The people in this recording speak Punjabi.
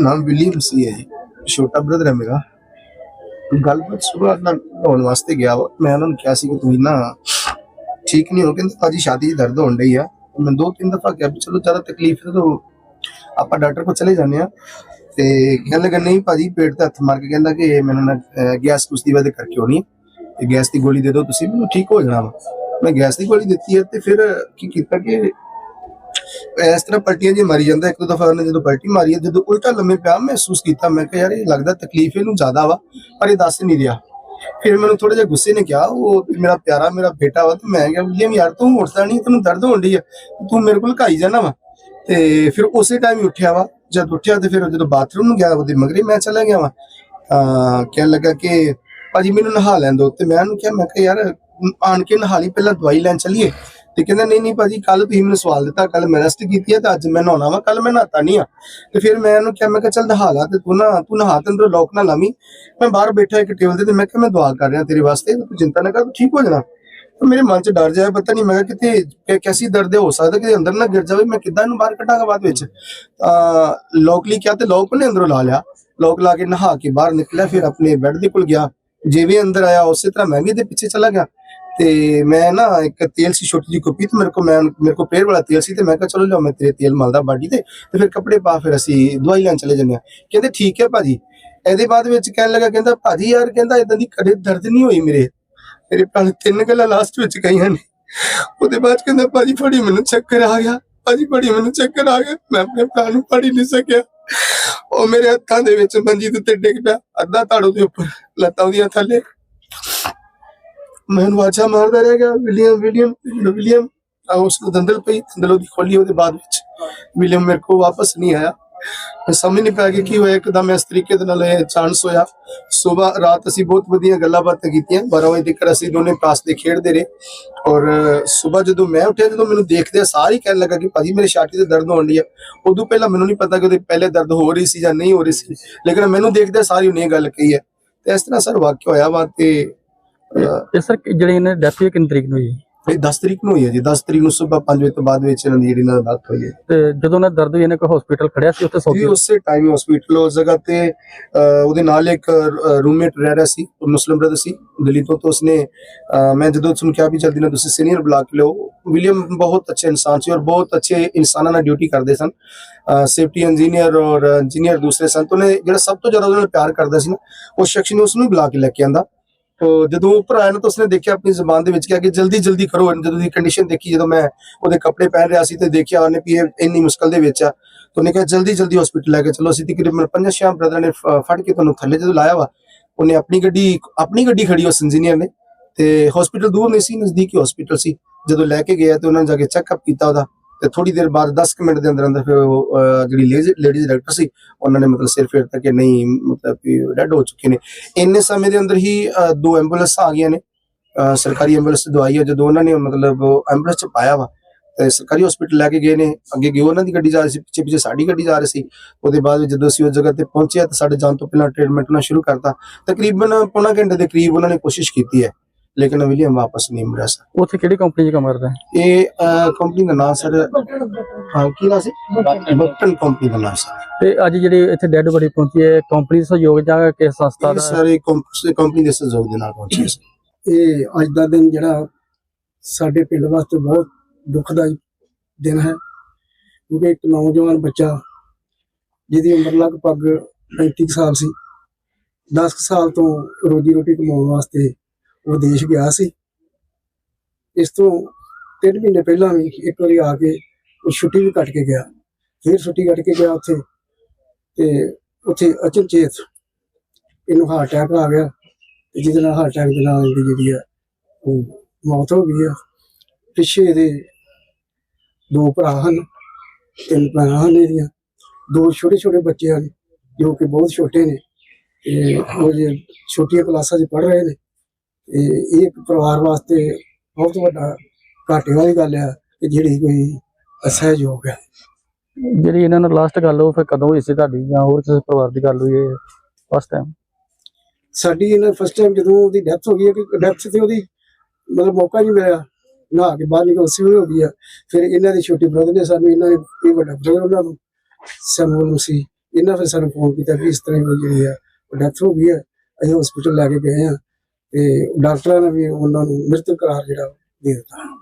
ਨਾਮ ਵਿਲੀਅਮ ਸੀ ਹੈ ਜੀ। ਛੋਟਾ ਬ੍ਰਦਰ ਹੈ ਮੇਰਾ ਗੱਲਬਾਤ ਸੁਬਾਹ ਨਾ ਹੋਣ ਵਾਸਤੇ ਗਿਆ ਵਾ। ਮੈਂ ਉਹਨਾਂ ਨੂੰ ਕਿਹਾ ਸੀ ਕਿ ਤੁਸੀਂ ਨਾ ਠੀਕ ਨਹੀਂ ਹੋ, ਕਹਿੰਦੇ ਭਾਜੀ ਛਾਤੀ 'ਚ ਦਰਦ ਹੋਣ ਡਈ ਆ ਮੈਂ ਦੋ ਤਿੰਨ ਦਫਾ ਕਿਹਾ ਵੀ ਚਲੋ ਜ਼ਿਆਦਾ ਤਕਲੀਫ ਹੈ ਤਾਂ ਆਪਾਂ ਡਾਕਟਰ ਕੋਲ ਚਲੇ ਜਾਂਦੇ ਆ ਤੇ ਕਹਿਣ ਲੱਗਾ, ਨਹੀਂ ਭਾਜੀ, ਪੇਟ ਤੇ ਹੱਥ ਮਾਰ ਕੇ ਕਹਿੰਦਾ ਕਿ ਮੈਨੂੰ ਨਾ ਗੈਸ ਕੁਛ ਦੀ ਵਜ੍ਹਾ ਕਰਕੇ ਹੋਣੀ ਹੈ ਤੇ ਗੈਸ ਦੀ ਗੋਲੀ ਦੇ ਦਿਓ, ਤੁਸੀਂ ਮੈਨੂੰ ਠੀਕ ਹੋ ਜਾਣਾ ਵਾ। ਮੈਂ ਗੈਸ ਦੀ ਗੋਲੀ ਦਿੱਤੀ ਹੈ ਤੇ ਫਿਰ ਕੀ ਕੀਤਾ ਕਿ ਇਸ ਤਰ੍ਹਾਂ ਪਲਟੀਆਂ ਜੀ ਮਾਰੀ ਜਾਂਦਾ। ਇੱਕ ਦੋ ਦਫਾ ਉਹਨੇ ਜਦੋਂ ਪਲਟੀ ਮਾਰੀ ਹੈ, ਜਦੋਂ ਉਲਟਾ ਲੰਮੇ ਪਿਆ ਮਹਿਸੂਸ ਕੀਤਾ, ਮੈਂ ਕਿਹਾ, ਯਾਰ, ਇਹ ਲੱਗਦਾ ਤਕਲੀਫ ਇਹਨੂੰ ਜ਼ਿਆਦਾ ਵਾ, ਪਰ ਇਹ ਦੱਸ ਨਹੀਂ ਰਿਹਾ। ਫਿਰ ਮੈਨੂੰ ਥੋੜਾ ਜਿਹਾ ਗੁੱਸੇ ਨੇ ਕਿਹਾ, ਉਹ ਮੇਰਾ ਪਿਆਰਾ, ਮੇਰਾ ਬੇਟਾ ਵਾ। ਤੇ ਮੈਂ ਕਿਹਾ ਵਿਲੀਅਮ ਯਾਰ, ਤੂੰ ਉੱਠਦਾ ਨਹੀਂ, ਤੈਨੂੰ ਦਰਦ ਹੋਣ ਡਈ ਆ, ਤੂੰ ਮੇਰੇ ਕੋਲ ਘਾਈ ਜਾਣਾ ਵਾ। ਤੇ ਫਿਰ ਉਸੇ ਟਾਈਮ ਹੀ ਉੱਠਿਆ ਵਾ। ਜਦ ਉੱਠਿਆ ਤੇ ਫਿਰ ਜਦੋਂ ਬਾਥਰੂਮ ਨੂੰ ਗਿਆ ਉਹਦੇ ਮਗਰੇ, ਮੈਂ ਚਲਾ ਗਿਆ ਵਾ। ਤਾਂ ਕਹਿਣ ਲੱਗਾ ਕਿ ਭਾਜੀ ਮੈਨੂੰ ਨਹਾ ਲੈਣ ਦਿਓ। ਤੇ ਮੈਂ ਉਹਨੂੰ ਕਿਹਾ, ਮੈਂ ਕਿਹਾ, ਯਾਰ ਆਣ ਕੇ ਨਹਾ ਲਈ, ਪਹਿਲਾਂ ਦਵਾਈ ਲੈਣ ਚੱਲੀਏ। ਤੇ ਕਹਿੰਦਾ, ਨਹੀਂ ਨਹੀਂ ਭਾਜੀ ਕੱਲ ਤੁਸੀਂ ਮੈਨੂੰ ਸਵਾਲ ਦਿੱਤਾ ਕੱਲ ਮੈਂ ਰੈਸਟ ਕੀਤੀ ਹੈ ਤੇ ਅੱਜ ਮੈਂ ਨਹਾਉਣਾ ਵਾ ਕੱਲ ਮੈਂ ਨਹਾਤਾ ਨਹੀਂ ਆ। ਤੇ ਫਿਰ ਮੈਂ ਉਹਨੂੰ ਕਿਹਾ, ਮੈਂ ਕਿਹਾ, ਚੱਲ ਨਹਾ ਲਾ ਤੇ ਤੂੰ ਨਾ, ਤੂੰ ਨਹਾ ਤੇ ਅੰਦਰੋਂ ਲੋਕ ਨਾ ਲਾਵੀਂ ਮੈਂ ਬਾਹਰ ਬੈਠਾ ਇੱਕ ਟੇਬਲ ਤੇ ਤੇ ਮੈਂ ਕਿਹਾ, ਮੈਂ ਦੁਆ ਕਰ ਰਿਹਾ ਤੇਰੇ ਵਾਸਤੇ, ਤੂੰ ਚਿੰਤਾ ਨਾ ਕਰ, ਤੂੰ ਠੀਕ ਹੋ ਜਾਣਾ। ਮੇਰੇ ਮਨ 'ਚ ਡਰ ਜਾਇਆ ਪਤਾ ਨਹੀਂ, ਮੈਂ ਕਿਹਾ, ਕਿਤੇ ਕੈਸੀ ਦਰਦ ਹੋ ਸਕਦਾ ਕਿ ਅੰਦਰ ਨਾ ਗਿਰ ਜਾਵੇ, ਮੈਂ ਕਿੱਦਾਂ ਇਹਨੂੰ ਬਾਹਰ ਕੱਢਾਂਗਾ ਬਾਅਦ ਵਿੱਚ। ਤਾਂ ਲੋਕ ਲਈ ਕਿਹਾ ਤੇ ਲੋਕ ਨੇ ਅੰਦਰੋਂ ਲਾ ਲਿਆ। ਲੋਕ ਲਾ ਕੇ ਨਹਾ ਕੇ ਬਾਹਰ ਨਿਕਲਿਆ, ਫਿਰ ਆਪਣੇ ਬੈੱਡ ਦੇ ਕੋਲ ਗਿਆ। ਜਿਵੇਂ ਅੰਦਰ ਆਇਆ, ਉਸੇ ਤਰ੍ਹਾਂ ਮੈਂ ਵੀ ਇਹਦੇ ਪਿੱਛੇ ਚਲਾ ਗਿਆ। ਤੇ ਮੈਂ ਨਾ ਇੱਕ ਤੇਲ ਸੀ, ਛੋਟੀ ਜਿਹੀ ਕੁੱਪੀ ਤੇ ਮੇਰੇ ਕੋ ਮੈਂ, ਮੇਰੇ ਕੋ ਪੇੜ ਵਾਲਾ ਤੇਲ ਸੀ ਤੇ ਮੈਂ ਕਿਹਾ, ਚਲੋ ਲਿਓ ਮੈਂ ਤੇਰੇ ਤੇਲ ਮਲਦਾ ਬਾਡੀ ਤੇ ਤੇ ਫਿਰ ਕੱਪੜੇ ਪਾ, ਫਿਰ ਅਸੀਂ ਦਵਾਈ ਲੈਣ ਚਲੇ ਜੰਨੇ ਕਹਿੰਦੇ, ਠੀਕ ਹੈ ਭਾਜੀ। ਇਹਦੇ ਬਾਅਦ ਵਿੱਚ ਕਹਿਣ ਲੱਗਾ, ਕਹਿੰਦਾ, ਭਾਜੀ ਯਾਰ, ਕਹਿੰਦਾ ਇਦਾਂ ਦੀ ਕਦੇ ਦਰਦ ਨਹੀਂ ਹੋਈ ਮੇਰੇ। ਮੇਰੇ ਭਰਾ ਤਿੰਨ ਗੱਲਾਂ ਲਾਸਟ ਵਿੱਚ ਕਹੀਆਂ ਨੇ। ਉਹਦੇ ਬਾਅਦ ਕਹਿੰਦਾ, ਭਾਜੀ, ਫੜੀ ਮੈਨੂੰ ਚੱਕਰ ਆ ਗਿਆ। ਭਾਜੀ, ਫੜੀ ਮੈਨੂੰ ਚੱਕਰ ਆ ਗਿਆ। ਮੈਂ ਆਪਣੇ ਭਰਾ ਨੂੰ ਫੜੀ ਨਹੀਂ ਸਕਿਆ। ਉਹ ਮੇਰੇ ਹੱਥਾਂ ਦੇ ਵਿੱਚ ਮੰਜੀ ਦੇ ਉੱਤੇ ਡਿੱਗ ਪਿਆ, ਅੱਧਾ ਧੜ ਦੇ ਉੱਪਰ, ਲੱਤਾਂ ਉਹਦੀਆਂ ਥੱਲੇ। ਮੈਂ ਉਹਨੂੰ ਮਾਰਦਾ ਰਹਿ ਗਿਆ ਵਿਲੀਅਮ ਵਿਲੀਅਮ ਵਿਲੀਅਮ ਉਸ ਨੂੰ ਦੰਦਲ ਪਈ, ਦੰਦਲ ਉਹਦੀ ਖੋਲੀ ਉਹਦੇ ਬਾਅਦ ਵਿੱਚ। ਵਿਲੀਅਮ ਮੇਰੇ ਕੋਲ ਵਾਪਸ ਨਹੀਂ ਆਇਆ। ਸਮਝ ਨਹੀਂ ਪਾਇਆ ਕਿ ਕੀ ਹੋਇਆ ਇੱਕਦਮ ਇਸ ਤਰੀਕੇ ਦੇ ਨਾਲ ਇਹ ਚਾਂਸ ਹੋਇਆ। ਸਵੇਰ ਰਾਤ ਅਸੀਂ ਬਹੁਤ ਵਧੀਆ ਗੱਲਾਂ ਬਾਤਾਂ ਕੀਤੀਆਂ। 12 ਵਜੇ ਤੱਕ ਅਸੀਂ ਦੋਨੇ ਪਾਸ ਦੇ ਖੇਡਦੇ ਰਹੇ। ਔਰ ਸਵੇਰ ਜਦੋਂ ਮੈਂ ਉੱਠਿਆ ਜਦੋਂ ਮੈਨੂੰ ਦੇਖਦੇ ਸਾਰੀ ਕਹਿਣ ਲੱਗਾ ਕਿ ਭਾਜੀ ਮੇਰੇ ਛਾਤੀ ਤੇ ਦਰਦ ਹੋਣ ਡਈ ਆ। ਉਦੋਂ ਪਹਿਲਾਂ ਮੈਨੂੰ ਨਹੀਂ ਪਤਾ ਕਿ ਉਹਦੇ ਪਹਿਲੇ ਦਰਦ ਹੋ ਰਹੀ ਸੀ ਜਾਂ ਨਹੀਂ ਹੋ ਰਹੀ ਸੀ। ਲੇਕਿਨ ਮੈਨੂੰ ਦੇਖਦੇ ਸਾਰੀ ਉਹਨੇ ਗੱਲ ਕਹੀ ਹੈ। ਤੇ ਇਸ ਤਰ੍ਹਾਂ ਸਰ ਵਾਕਿਆ ਹੋਇਆ ਵਾ ਤੇ ਅਹ, ਸਰ ਜਿਹੜੀ ਇਹਨਾਂ ਡੈਥ ਹੋਈ ਕਿੰਨੀ ਤਰੀਕ ਨੂੰ ਹੋਈ ਇਹ 10 ਤਰੀਕ ਨੂੰ ਹੋਈ ਹੈ ਜੀ 10 ਤਰੀਕ ਨੂੰ ਸਵੇਰ 5 ਵਜੇ ਤੋਂ ਬਾਅਦ ਵਿੱਚ ਇਹਨਾਂ ਦੀ ਜਿਹੜੀ ਨਾਲ ਡੈਥ ਹੋਈ ਹੈ। ਤੇ ਜਦੋਂ ਉਹਨਾਂ ਦਰਦ ਹੋਈ ਇਹਨੇ ਕੋਈ ਹਸਪੀਟਲ ਖੜਿਆ ਸੀ ਉੱਥੇ ਜੀ ਸੌਦੀ ਉਸੇ ਟਾਈਮ ਹਸਪੀਟਲ ਉਸ ਜਗ੍ਹਾ ਤੇ ਅਹ, ਉਹਦੇ ਨਾਲ ਇੱਕ ਰੂਮਮੇਟ ਰਹਿ ਰਿਹਾ ਸੀ ਉਹ ਮੁਸਲਿਮ ਬ੍ਰਦਰ ਸੀ ਦਿੱਲੀ ਤੋਂ ਤਾਂ ਉਸਨੇ ਅਹ, ਮੈਂ ਜਦੋਂ ਉਸਨੂੰ ਕਿਹਾ ਵੀ ਜਲਦੀ ਨਾਲ ਤੁਸੀਂ ਸੀਨੀਅਰ ਬੁਲਾ ਕੇ ਲਿਓ ਵਿਲੀਅਮ ਬਹੁਤ ਅੱਛੇ ਇਨਸਾਨ ਸੀ ਔਰ ਬਹੁਤ ਅੱਛੇ ਇਨਸਾਨਾਂ ਨਾਲ ਡਿਊਟੀ ਕਰਦੇ ਸਨ। ਸੇਫਟੀ ਇੰਜੀਨੀਅਰ ਔਰ ਇੰਜੀਨੀਅਰ ਦੂਸਰੇ ਸਨ ਤੋਂ ਨੇ ਜਿਹੜਾ ਸਭ ਤੋਂ ਜ਼ਿਆਦਾ ਉਹਦੇ ਨਾਲ ਪਿਆਰ ਕਰਦਾ ਸੀ ਨਾ ਉਹ ਸ਼ਖਸ ਨੇ ਉਸਨੂੰ ਬੁਲਾ ਕੇ ਲੈ ਕੇ ਆਂਦਾ। ਜਦੋਂ ਉੱਪਰ ਆਇਆ ਤਾਂ ਉਸਨੇ ਦੇਖਿਆ ਆਪਣੀ ਜ਼ੁਬਾਨ ਦੇ ਵਿੱਚ ਕਿਹਾ ਕਿ ਜਲਦੀ ਜਲਦੀ ਕਰੋ। ਜਦੋਂ ਦੀ ਕੰਡੀਸ਼ਨ ਦੇਖੀ, ਜਦੋਂ ਮੈਂ ਉਹਦੇ ਕੱਪੜੇ ਪਹਿਨ ਰਿਹਾ ਸੀ ਤੇ ਦੇਖਿਆ ਉਹਨੇ ਵੀ ਇਹ ਇੰਨੀ ਮੁਸ਼ਕਲ ਦੇ ਵਿੱਚ ਆ, ਤਾਂ ਉਹਨੇ ਕਿਹਾ ਜਲਦੀ ਜਲਦੀ ਹਸਪੀਟਲ ਲੈ ਕੇ ਚਲੋ। ਅਸੀਂ ਤਕਰੀਬਨ ਪੰਜਾਂ ਛੇ ਬ੍ਰਦਰ ਨੇ ਫੜ ਕੇ ਤੁਹਾਨੂੰ ਥੱਲੇ ਜਦੋਂ ਲਾਇਆ ਵਾ, ਉਹਨੇ ਆਪਣੀ ਗੱਡੀ ਆਪਣੀ ਗੱਡੀ ਖੜੀ ਉਸ ਇੰਜੀਨੀਅਰ ਨੇ ਤੇ ਹਸਪੀਟਲ ਦੂਰ ਨਹੀਂ ਸੀ, ਨਜ਼ਦੀਕੀ ਹਸਪੀਟਲ ਸੀ। ਜਦੋਂ ਲੈ ਕੇ ਗਿਆ ਤੇ ਉਹਨਾਂ ਨੇ ਜਾ ਕੇ ਚੈੱਕਅਪ ਕੀਤਾ ਉਹਦਾ। ਤੇ ਥੋੜੀ ਦੇਰ ਬਾਅਦ 10 ਮਿੰਟ ਦੇ ਅੰਦਰ ਅੰਦਰ ਫਿਰ ਉਹ, ਜਿਹੜੀ ਲੇਡੀਜ਼ ਡਾਕਟਰ ਸੀ ਉਹਨਾਂ ਨੇ ਮਤਲਬ ਸਿਰ ਫੇਰਤਾ ਕਿ ਨਹੀਂ ਮਤਲਬ ਕਿ ਡੈਡ ਹੋ ਚੁੱਕੇ ਨੇ। ਇੰਨੇ ਸਮੇਂ ਦੇ ਅੰਦਰ ਹੀ ਦੋ ਐਂਬੂਲੈਂਸ ਆ ਗਈਆਂ ਨੇ। ਸਰਕਾਰੀ ਐਂਬੂਲੈਂਸ ਦਵਾਈ ਆ ਜਦੋਂ ਉਹਨਾਂ ਨੇ ਮਤਲਬ ਐਂਬੂਲੈਂਸ ਚ ਪਾਇਆ ਵਾ ਤੇ ਸਰਕਾਰੀ ਹਸਪੀਟਲ ਲੈ ਕੇ ਗਏ ਨੇ। ਅੱਗੇ ਗਏ ਉਹਨਾਂ ਦੀ ਗੱਡੀ ਜਾ ਰਹੀ ਸੀ ਪਿੱਛੇ ਪਿੱਛੇ ਸਾਡੀ ਗੱਡੀ ਜਾ ਰਹੀ ਸੀ। ਉਹਦੇ ਬਾਅਦ ਜਦੋਂ ਅਸੀਂ ਉਸ ਜਗ੍ਹਾ ਤੇ ਪਹੁੰਚਿਆ ਤਾਂ ਸਾਡੇ ਜਾਣ ਤੋਂ ਪਹਿਲਾਂ ਟ੍ਰੀਟਮੈਂਟ ਉਹਨਾਂ ਸ਼ੁਰੂ ਕਰਤਾ। ਤਕਰੀਬਨ ਪੌਣਾ ਘੰਟੇ ਦੇ ਕਰੀਬ ਉਹਨਾਂ ਨੇ ਕੋਸ਼ਿਸ਼ ਕੀਤੀ ਹੈ। ਲੇਕਿਨ ਵਿਲੀਅਮ ਵਾਪਸ ਨਹੀਂ ਮੁੜਿਆ ਸਰ। ਉੱਥੇ ਕਿਹੜੀ ਕੰਪਨੀ 'ਚ ਕੰਮ ਕਰਦਾ ਹੈ? ਇਹ ਕੰਪਨੀ ਦਾ ਨਾਮ ਸਰ ਹਾਂ ਕੀ ਨਾਮ ਸੀ? ਬਟਨ ਕੰਪਨੀ ਦਾ ਨਾਮ ਸਰ। ਤੇ ਅੱਜ ਜਿਹੜੀ ਇੱਥੇ ਡੈੱਡ ਬੜੀ ਪਹੁੰਚੀ ਹੈ ਕੰਪਨੀ ਦੇ ਸਹਿਯੋਗ ਜਾਂ ਕਿਸ ਸੰਸਥਾ ਇਹ ਦਾ ਸਾਰੇ ਕੰਪਨੀ ਦੇ ਸਹਿਯੋਗ ਦੇ ਨਾਲ ਪਹੁੰਚੇ ਸੀ ਇਹ ਅੱਜ ਦਾ ਦਿਨ ਜਿਹੜਾ ਸਾਡੇ ਪਿੰਡ ਵਾਸਤੇ ਬਹੁਤ ਦੁਖਦਾਈ ਦਿਨ ਹੈ ਕਿਉਂਕਿ ਇੱਕ ਨੌਜਵਾਨ ਬੱਚਾ ਜਿਹਦੀ ਉਮਰ ਲਗਭਗ 35 ਕੁ ਸਾਲ ਸੀ 10 ਕੁ ਸਾਲ ਤੋਂ ਰੋਜੀ ਰੋਟੀ ਕਮਾਉਣ ਵਾਸਤੇ ਉਹ ਦੇਸ਼ ਗਿਆ ਸੀ। ਇਸ ਤੋਂ ਤਿੰਨ ਮਹੀਨੇ ਪਹਿਲਾਂ ਵੀ ਇੱਕ ਵਾਰੀ ਆ ਕੇ ਉਹ ਛੁੱਟੀ ਵੀ ਕੱਟ ਕੇ ਗਿਆ। ਫਿਰ ਛੁੱਟੀ ਕੱਟ ਕੇ ਗਿਆ ਉੱਥੇ ਤੇ ਉੱਥੇ ਅਚਨਚੇਤ ਇਹਨੂੰ ਹਾਰਟ ਅਟੈਕ ਆ ਗਿਆ ਤੇ ਜਿਹਦੇ ਨਾਲ ਹਾਰਟ ਅਟੈਕ ਦੇ ਨਾਲ ਇਹਦੀ ਜਿਹੜੀ ਆ ਉਹ ਮੌਤ ਹੋ ਗਈ ਆ। ਪਿੱਛੇ ਇਹਦੇ ਦੋ ਭਰਾ ਹਨ, ਤਿੰਨ ਭੈਣਾਂ ਹਨ ਇਹਦੀਆਂ। ਦੋ ਛੋਟੇ ਛੋਟੇ ਬੱਚੇ ਹਨ ਜੋ ਕਿ ਬਹੁਤ ਛੋਟੇ ਨੇ ਤੇ ਉਹ ਜੇ ਛੋਟੀਆਂ ਕਲਾਸਾਂ 'ਚ ਪੜ੍ਹ ਰਹੇ ਨੇ ਇਹ ਇੱਕ ਪਰਿਵਾਰ ਵਾਸਤੇ ਬਹੁਤ ਵੱਡਾ ਘਾਟੇ ਵਾਲੀ ਗੱਲ ਆ ਕਿ ਜਿਹੜੀ ਕੋਈ ਅਸਹਿਯੋਗ ਹੈ। ਜਿਹੜੀ ਇਹਨਾਂ ਨਾਲ ਲਾਸਟ ਗੱਲ ਉਹ ਫਿਰ ਕਦੋਂ ਹੋਈ ਸੀ ਤੁਹਾਡੀ ਜਾਂ ਹੋਰ ਕਿਸੇ ਪਰਿਵਾਰ ਦੀ ਗੱਲ ਹੋਈ ਹੈ ਫਸਟ ਟਾਈਮ ਸਾਡੀ ਇਹਨਾਂ ਫਸਟ ਟਾਈਮ ਜਦੋਂ ਉਹਦੀ ਡੈਥ ਹੋ ਗਈ ਹੈ ਕਿ ਡੈਥ ਤੇ ਉਹਦੀ ਮਤਲਬ ਮੌਕਾ ਨਹੀਂ ਮਿਲਿਆ। ਨਹਾ ਕੇ ਬਾਹਰ ਨਿਕਲ ਉਸੇ ਵੇਲੇ ਹੋ ਗਈ ਆ। ਫਿਰ ਇਹਨਾਂ ਦੇ ਛੋਟੇ ਬ੍ਰਦਰ ਨੇ ਸਾਨੂੰ ਇਹਨਾਂ ਨੇ ਇਹ ਵੱਡਾ ਬ੍ਰਦਰ ਉਹਨਾਂ ਨੂੰ ਸਾਨੂੰ ਨੂੰ ਸੀ। ਇਹਨਾਂ ਫਿਰ ਸਾਨੂੰ ਫੋਨ ਕੀਤਾ ਕਿ ਇਸ ਤਰ੍ਹਾਂ ਦੀ ਜਿਹੜੀ ਆ ਡੈਥ ਹੋ ਗਈ ਹੈ ਅਸੀਂ ਹਸਪੀਟਲ ਲੈ ਕੇ ਗਏ ਆ। ਤੇ ਡਾਕਟਰਾਂ ਨੇ ਵੀ ਉਹਨਾਂ ਨੂੰ ਮ੍ਰਿਤਕ ਕਰਾਰ ਜਿਹੜਾ ਦੇ ਦਿੱਤਾ।